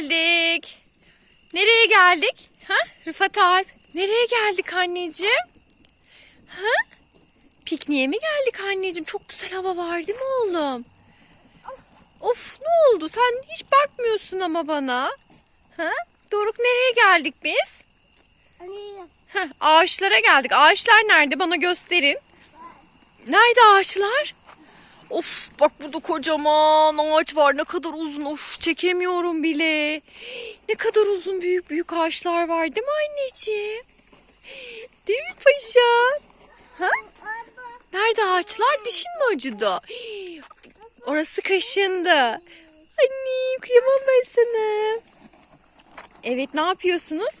geldik. Nereye geldik? Ha? Rıfat Alp. Nereye geldik anneciğim? Ha? Pikniğe mi geldik anneciğim? Çok güzel hava var değil mi oğlum? Of ne oldu? Sen hiç bakmıyorsun ama bana. Ha? Doruk nereye geldik biz? Heh, ağaçlara geldik. Ağaçlar nerede? Bana gösterin. Nerede ağaçlar? Of bak burada kocaman ağaç var. Ne kadar uzun. Of çekemiyorum bile. Ne kadar uzun büyük büyük ağaçlar var değil mi anneciğim? Değil mi paşa? Ha? Nerede ağaçlar? Dişin mi acıdı? Orası kaşındı. Annem kıyamam ben sana. Evet ne yapıyorsunuz?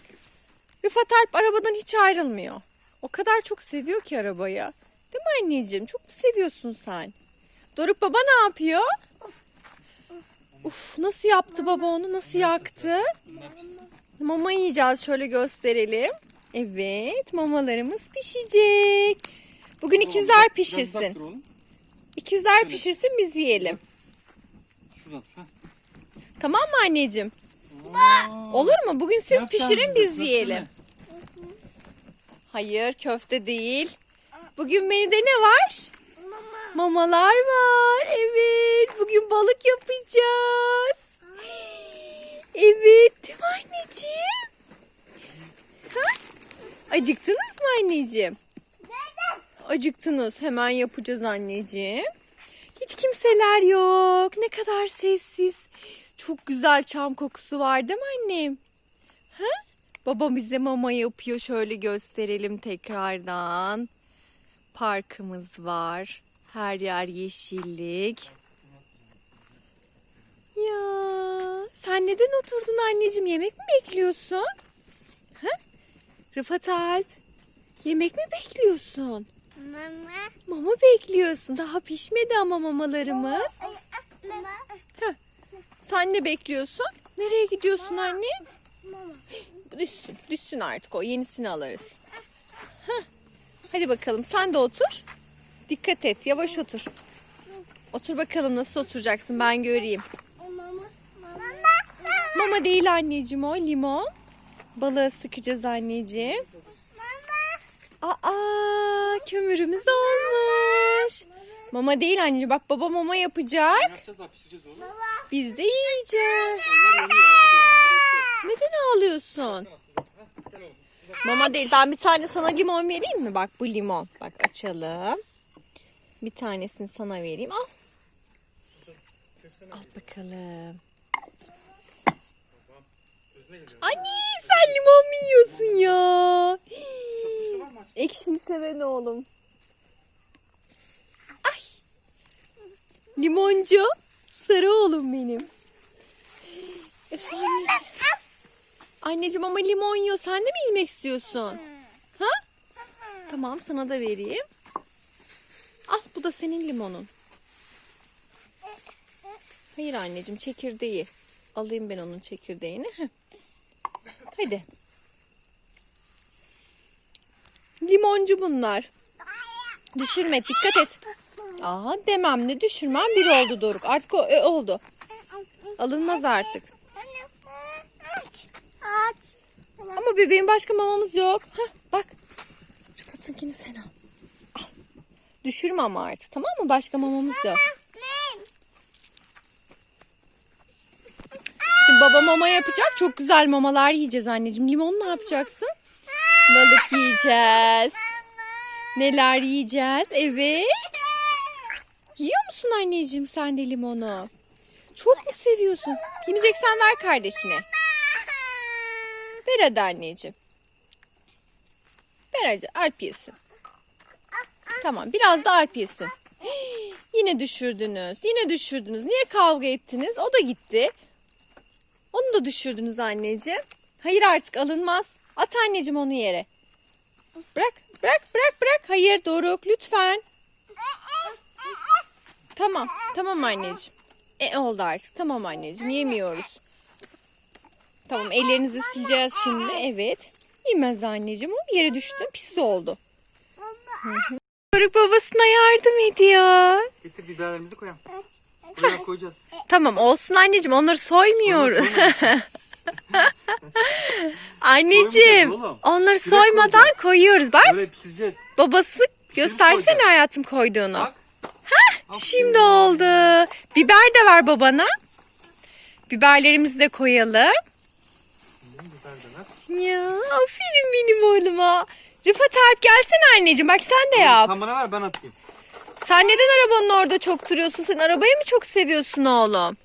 Rıfat Alp arabadan hiç ayrılmıyor. O kadar çok seviyor ki arabayı. Değil mi anneciğim? Çok mu seviyorsun sen? Doruk baba ne yapıyor? Uf nasıl yaptı baba onu? Nasıl yaktı? Mama yiyeceğiz. Şöyle gösterelim. Evet mamalarımız pişecek. Bugün ikizler pişirsin. İkizler pişirsin biz yiyelim. Şuradan. Tamam mı anneciğim? Olur mu? Bugün siz pişirin biz yiyelim. Hayır köfte değil. Bugün menüde ne var? Mamalar var. Evet. Bugün balık yapacağız. Evet. Değil mi anneciğim? Ha? Acıktınız mı anneciğim? Acıktınız. Hemen yapacağız anneciğim. Hiç kimseler yok. Ne kadar sessiz. Çok güzel çam kokusu var değil mi annem? Ha? Babam bize mama yapıyor. Şöyle gösterelim tekrardan. Parkımız var. Her yer yeşillik. Ya sen neden oturdun anneciğim? Yemek mi bekliyorsun? Ha? Rıfat Alp. Yemek mi bekliyorsun? Mama bekliyorsun. Daha pişmedi ama mamalarımız. Sen ne bekliyorsun? Nereye gidiyorsun anne? Düşsün. Düşsün artık o. Yenisini alırız. Hah. Hadi bakalım sen de otur. Dikkat et. Yavaş otur. Otur bakalım nasıl oturacaksın ben göreyim. Mama değil anneciğim o limon. Balığı sıkacağız anneciğim. Aa kömürümüz olmuş. Mama değil anneciğim bak baba mama yapacak. Ne yapacağız daha pişireceğiz oğlum. Biz de yiyeceğiz. Neden ağlıyorsun? Mama değil. Ben bir tane sana limon vereyim mi? Bak bu limon. Bak açalım. Bir tanesini sana vereyim. Al. Al bakalım. Annem sen limon mu yiyorsun ya? Ekşini seven oğlum. Ay. Limoncu. Sarı oğlum benim. Efendim. Anneciğim ama limon yiyor. Sen de mi yemek istiyorsun? Ha? Tamam sana da vereyim. Al bu da senin limonun. Hayır anneciğim çekirdeği. Alayım ben onun çekirdeğini. Heh. Hadi. Limoncu bunlar. Düşürme dikkat et. Aa demem ne düşürmem bir oldu Doruk. Artık o ö, oldu. Alınmaz artık. Ama bebeğin başka mamamız yok. Hah, bak. Rıfat'ınkini sen al. Al. Düşürme ama artık tamam mı? Başka mamamız yok. Şimdi baba mama yapacak. Çok güzel mamalar yiyeceğiz anneciğim. Limonu ne yapacaksın? Balık yiyeceğiz. Neler yiyeceğiz? Evet. Yiyor musun anneciğim sen de limonu? Çok mu seviyorsun? Yemeyeceksen ver kardeşine. Ver hadi anneciğim. Ver hadi Alp yesin. Tamam biraz da Alp yesin. Yine düşürdünüz. Yine düşürdünüz. Niye kavga ettiniz? O da gitti. Onu da düşürdünüz anneciğim. Hayır artık alınmaz. At anneciğim onu yere. Bırak, bırak, bırak, bırak. Hayır Doruk lütfen. Tamam, tamam anneciğim. E oldu artık. Tamam anneciğim yemiyoruz. Tamam ellerinizi sileceğiz şimdi. Evet. Yemez anneciğim. O yere düştü. Pis oldu. Hı hı. Doruk babasına yardım ediyor. Getir biberlerimizi koyalım. Buraya koyacağız. Tamam olsun anneciğim onları soymuyoruz. anneciğim Soymayacağız oğlum. onları Direkt soymadan koyacağız. koyuyoruz. Bak Böyle pişireceğiz. babası göstersene koyacağız. hayatım koyduğunu. Bak. Şimdi oldu. Biber de var babana. Biberlerimizi de koyalım. Biber de. Ya aferin benim oğluma. Rıfat Alp gelsene anneciğim bak sen de yap. Sen bana ver ben atayım. Sen neden arabanın orada çok duruyorsun? Sen arabayı mı çok seviyorsun oğlum?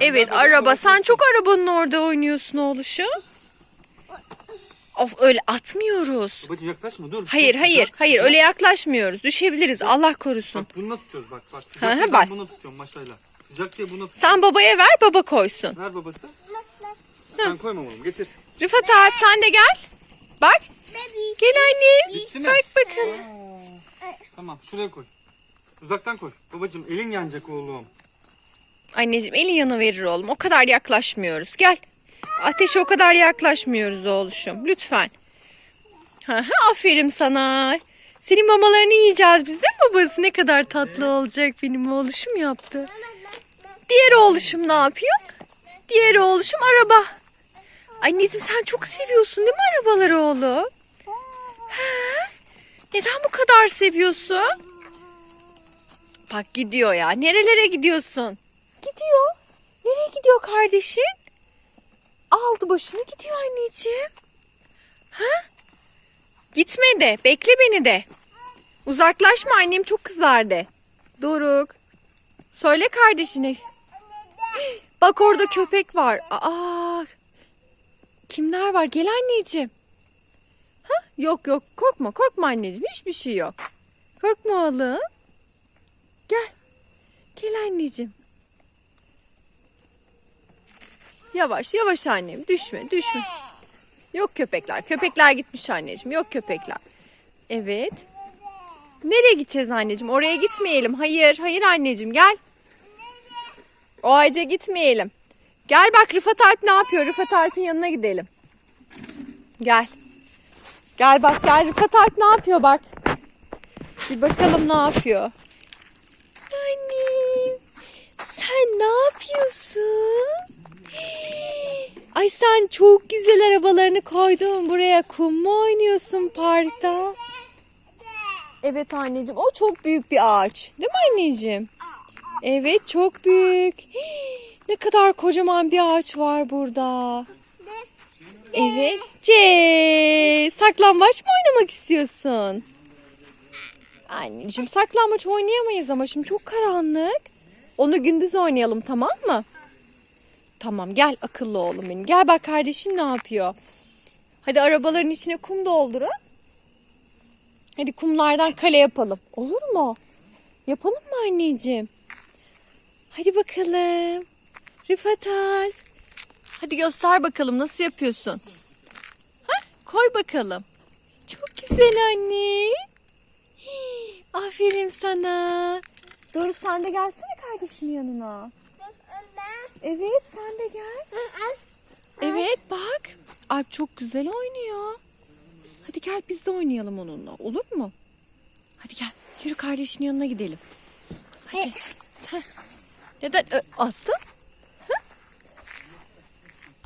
Evet nerede araba. Sen çok arabanın orada oynuyorsun oğluşum. Of öyle atmıyoruz. Babacım yaklaşma dur. Hayır Dur, hayır sıcak, hayır öyle yaklaşmıyoruz. Düşebiliriz Allah korusun. Bak bununla tutuyoruz bak bak. Sıcak ha, bak. bunu tutuyorum maşayla. Sıcak diye bunu tutuyorum. Sen babaya ver baba koysun. Ver babası. Sen koyma oğlum getir. Rıfat abi sen de gel. Bak. Gel annem. Bitti mi? Bak bakalım. Tamam şuraya koy. Uzaktan koy. Babacım elin yanacak oğlum. Anneciğim elin yana verir oğlum. O kadar yaklaşmıyoruz. Gel. Ateşe o kadar yaklaşmıyoruz oğluşum. Lütfen. Hı hı, aferin sana. Senin mamalarını yiyeceğiz biz de babası ne kadar tatlı olacak benim oğluşum yaptı. Diğer oğluşum ne yapıyor? Diğer oğluşum araba. Anneciğim sen çok seviyorsun değil mi arabaları oğlum? Ha? Neden bu kadar seviyorsun? Bak gidiyor ya. Nerelere gidiyorsun? Gidiyor. Nereye gidiyor kardeşin? Aldı başını gidiyor anneciğim. Ha? Gitme de. Bekle beni de. Uzaklaşma annem çok kızar de. Doruk. Söyle kardeşine. Bak orada köpek var. Aa. Kimler var? Gel anneciğim. Ha? Yok yok korkma korkma anneciğim. Hiçbir şey yok. Korkma oğlum. Gel. Gel anneciğim. Yavaş yavaş annem düşme düşme. Yok köpekler. Köpekler gitmiş anneciğim. Yok köpekler. Evet. Nereye gideceğiz anneciğim? Oraya gitmeyelim. Hayır, hayır anneciğim gel. O ağaca gitmeyelim. Gel bak Rıfat Alp ne yapıyor? Rıfat Alp'in yanına gidelim. Gel. Gel bak gel Rıfat Alp ne yapıyor bak. Bir bakalım ne yapıyor. Annem. Sen ne yapıyorsun? Ay sen çok güzel arabalarını koydun buraya. Kum mu oynuyorsun parkta? Evet anneciğim o çok büyük bir ağaç. Değil mi anneciğim? Evet çok büyük. Ne kadar kocaman bir ağaç var burada. Evet. C. Saklambaç mı oynamak istiyorsun? Anneciğim saklambaç oynayamayız ama şimdi çok karanlık. Onu gündüz oynayalım tamam mı? Tamam gel akıllı oğlum benim. Gel bak kardeşin ne yapıyor. Hadi arabaların içine kum doldurun. Hadi kumlardan kale yapalım. Olur mu? Yapalım mı anneciğim? Hadi bakalım. Rıfat Alp. Hadi göster bakalım nasıl yapıyorsun. Ha? Koy bakalım. Çok güzel anne. Hii, Aferin sana. Doruk sen de gelsene kardeşinin yanına. Evet sen de gel. Evet bak. Alp çok güzel oynuyor. Hadi gel biz de oynayalım onunla. Olur mu? Hadi gel. Yürü kardeşinin yanına gidelim. Hadi. Heh. Neden ö, attın?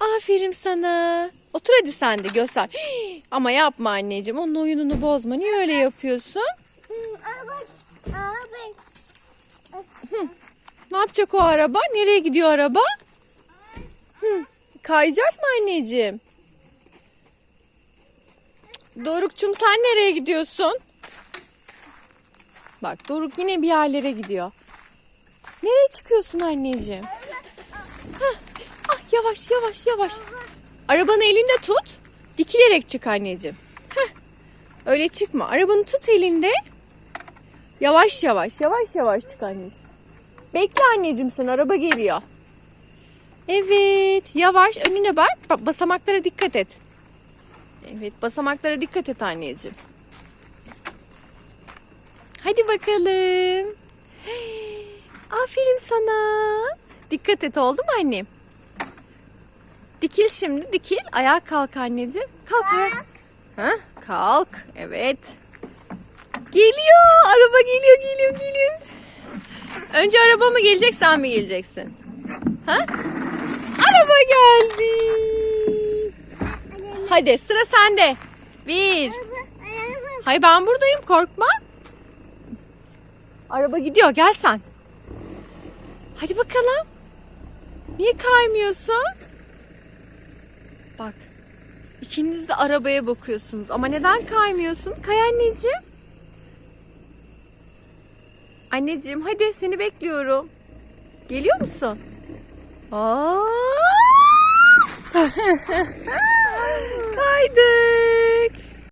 Aferin sana. Otur hadi sen de göster. Hii, Ama yapma anneciğim. Onun oyununu bozma. Niye öyle yapıyorsun? Ne yapacak o araba? Nereye gidiyor araba? Hı, kayacak mı anneciğim? Dorukçum sen nereye gidiyorsun? Bak Doruk yine bir yerlere gidiyor. Nereye çıkıyorsun anneciğim? Yavaş yavaş yavaş. Arabanı elinde tut. Dikilerek çık anneciğim. Heh, öyle çıkma. Arabanı tut elinde. Yavaş yavaş yavaş yavaş çık anneciğim. Bekle anneciğim sen araba geliyor. Evet yavaş önüne bak. Bak basamaklara dikkat et. Evet basamaklara dikkat et anneciğim. Hadi bakalım. Aferin sana. Dikkat et oldu mu annem? Dikil şimdi dikil. Ayağa kalk anneciğim. Kalk ayağa. Ha, kalk. Evet. Geliyor. Araba geliyor geliyor geliyor. Önce araba mı gelecek sen mi geleceksin? Ha? Araba geldi. Hadi sıra sende. Bir. Hayır ben buradayım korkma. Araba gidiyor gel sen. Hadi bakalım. Niye kaymıyorsun? Bak. İkiniz de arabaya bakıyorsunuz ama neden kaymıyorsun? Kay anneciğim. Anneciğim hadi seni bekliyorum. Geliyor musun? Kaydık.